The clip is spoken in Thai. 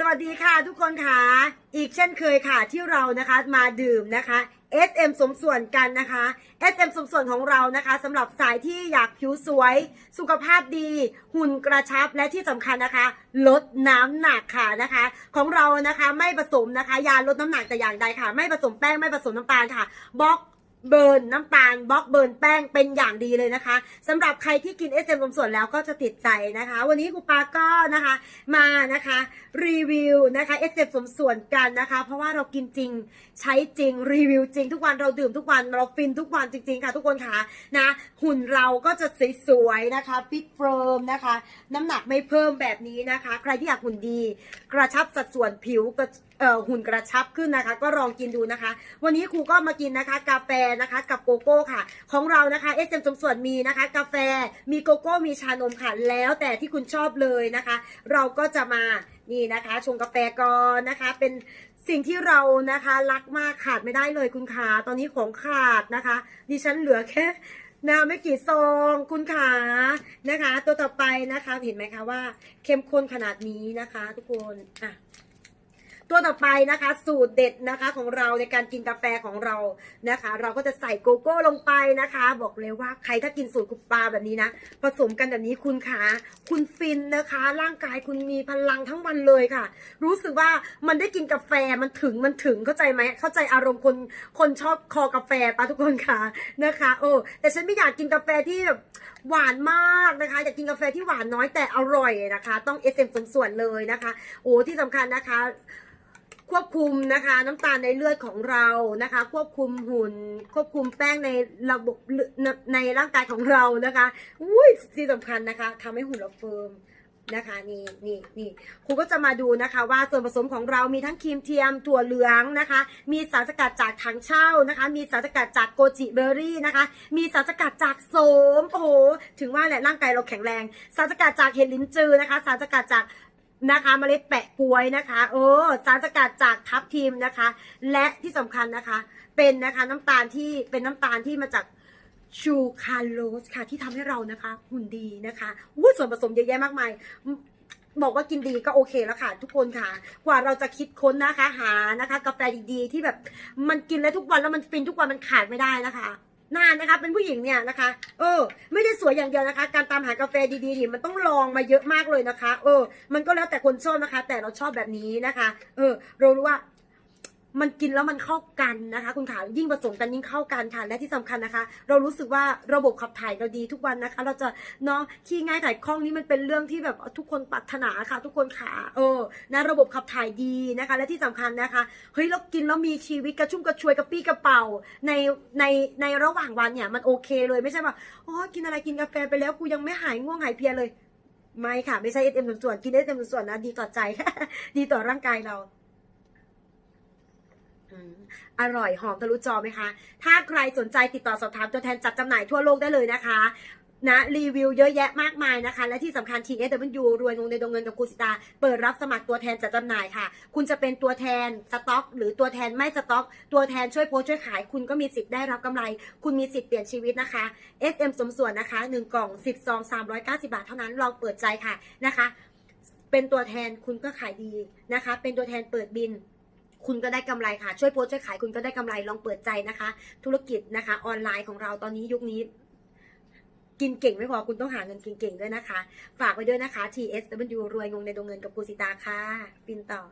สวัสดีค่ะทุกคนค่ะ อีกเช่นเคยค่ะที่เรานะคะมาดื่มนะคะ SM สมส่วนกันนะคะ SM สมส่วนของเรานะคะสำหรับสายที่อยากผิวสวย สุขภาพดี หุ่นกระชับและที่สำคัญนะคะ ลดน้ำหนักค่ะนะคะ ของเรานะคะไม่ผสมนะคะ ยาลดน้ำหนักแต่อย่างใดค่ะ ไม่ผสมแป้งไม่ผสมน้ำตาลค่ะบล็อก เบิร์นน้ำตาลบล็อกเบิร์นแป้งเป็นอย่างดีเลยนะคะสำหรับใครที่กินเอสเอ็มส่วนแล้วก็จะติดใจนะคะ วันนี้ครูปาก็นะคะมานะคะรีวิวนะคะเอสเอ็มสมส่วนกันนะคะ เพราะว่าเรากินจริงใช้จริงรีวิวจริงทุกวันเราดื่มทุกวันเราฟินทุกวันจริงๆค่ะ ทุกคนค่ะนะหุ่นเราก็จะสวยๆนะคะฟิตเฟิร์มนะคะ น้ำหนักไม่เพิ่มแบบนี้นะคะ ใครที่อยากหุ่นดี กระชับสัดส่วนผิวกระ หุ่นกระชับขึ้นนะคะ ก็ลองกินดูนะคะ วันนี้ครูก็มากินนะคะ กาแฟนะคะกับโกโก้ค่ะ ของเรานะคะเอสเอ็มสมส่วนมีนะคะ กาแฟมีโกโก้มีชานมค่ะ แล้วแต่ที่คุณชอบเลยนะคะ เราก็จะมานี่นะคะชงกาแฟก่อนนะคะ เป็นสิ่งที่เรานะคะรักมากขาดไม่ได้เลยคุณขาตอนนี้ของขาดนะคะ ดิฉันเหลือแค่นาไม่กี่ซองคุณขานะคะ ตัวต่อไปนะคะเห็นไหมคะว่าเข้มข้นขนาดนี้นะคะ ทุกคนอะ ตัวต่อไปนะคะ สูตรเด็ดนะคะของเราในการกินกาแฟของเรานะคะ เราก็จะใส่โกโก้ลงไปนะคะ บอกเลยว่าใครถ้ากินสูตรคุปปาแบบนี้นะ ผสมกันแบบนี้คุณขาคุณฟินนะคะ ร่างกายคุณมีพลังทั้งวันเลยค่ะ รู้สึกว่ามันได้กินกาแฟมันถึงมันถึงเข้าใจไหมเข้าใจอารมณ์คนคนชอบคอกาแฟปะทุกคนค่ะนะคะ โอ้แต่ฉันไม่อยากกินกาแฟที่แบบหวานมากนะคะอยากกินกาแฟที่หวานน้อยแต่อร่อยนะคะ ต้อง SM สมส่วนเลยนะคะโอ้ที่สำคัญนะคะ ควบคุมนะคะ น้ำตาลในเลือดของเรานะคะ ควบคุมหุ่น ควบคุมแป้งในระบบในร่างกายของเรานะคะอุ้ยที่สำคัญนะคะทำให้หุ่นเราเฟิร์มนะคะนี่นี่นี่ครูก็จะมาดูนะคะ ว่าส่วนผสมของเรามีทั้งครีมเทียมถั่วเหลืองนะคะ มีสารสกัดจากถังเช่านะคะ มีสารสกัดจากโกจิเบอร์รี่นะคะ มีสารสกัดจากโสมโอ้โหถึงว่าแหละร่างกายเราแข็งแรง สารสกัดจากเห็ดลิ้นจือนะคะ สารสกัดจาก นะคะเมล็ดแปะกล้วยนะคะเออสารสกัดจากทับทิมนะคะ และที่สำคัญนะคะ เป็นนะคะน้ำตาลที่เป็นน้ำตาลที่มาจากชูคาโลสค่ะ ที่ทำให้เรานะคะหุ่นดีนะคะอู้ส่วนผสมเยอะแยะมากมายบอกว่ากินดีก็โอเคแล้วค่ะ ทุกคนค่ะ กว่าเราจะคิดค้นนะคะหานะคะ กาแฟดีๆที่แบบมันกินแล้วทุกวันแล้วมันฟินทุกวันมันขาดไม่ได้นะคะ นานนะคะ เป็นผู้หญิงเนี่ยนะคะ เออ ไม่ได้สวยอย่างเดียวนะคะ การตามหากาแฟดีๆนี่มันต้องลองมาเยอะมากเลยนะคะ เออ มันก็แล้วแต่คนชอบนะคะ แต่เราชอบแบบนี้นะคะ เออ เรารู้ว่า มันกินแล้วมันเข้ากันนะคะ คุณขายิ่งผสมกันยิ่งเข้ากันค่ะและที่สำคัญนะคะ เรารู้สึกว่าระบบขับถ่ายเราดีทุกวันนะคะ เราจะเนาะขี้ง่ายถ่ายคล่องนี่มันเป็นเรื่องที่แบบทุกคนปรารถนาค่ะ ทุกคนขาเออนะระบบขับถ่ายดีนะคะ และที่สำคัญนะคะเฮ้ยเรากินแล้วมีชีวิตกระชุ่มกระชวยกระปี้กระเป๋าในในในระหว่างวันเนี่ยมันโอเคเลยไม่ใช่ว่าอ๋อกินอะไรกินกาแฟไปแล้วกูยังไม่หายง่วงหายเพลียเลยไม่ค่ะ ไม่ใช่เอสเอ็มส่วนกินเอสเอ็มส่วนนะ ดีต่อใจ ดีต่อร่างกายเรา อร่อยหอมทะลุจอไหมคะ ถ้าใครสนใจติดต่อสอบถามตัวแทนจัดจำหน่ายทั่วโลกได้เลยนะคะนะรีวิวเยอะแยะมากมายนะคะ และที่สำคัญ TSW รวยงงในดงเงินกับครูสิตา เปิดรับสมัครตัวแทนจัดจำหน่ายค่ะ คุณจะเป็นตัวแทนสต็อก หรือตัวแทนไม่สต็อก ตัวแทนช่วยโพสช่วยขาย คุณก็มีสิทธิ์ได้รับกำไร คุณมีสิทธิ์เปลี่ยนชีวิตนะคะ SM สมส่วนนะคะ 1 กล่อง 10ซอง390 บาทเท่านั้นลองเปิดใจค่ะนะคะ เป็นตัวแทนคุณก็ขายดีนะคะ เป็นตัวแทนเปิดบิน คุณก็ได้กำไรค่ะ ช่วยโพสช่วยขายคุณก็ได้กำไรลองเปิดใจนะคะ ธุรกิจนะคะ ออนไลน์ของเราตอนนี้ยุคนี้กินเก่งไม่พอคุณต้องหาเงินเก่งๆด้วยนะคะ ฝากไว้ด้วยนะคะ TSW รวยงงในดวงเงินกับครูสิตาค่ะ ปินต่อ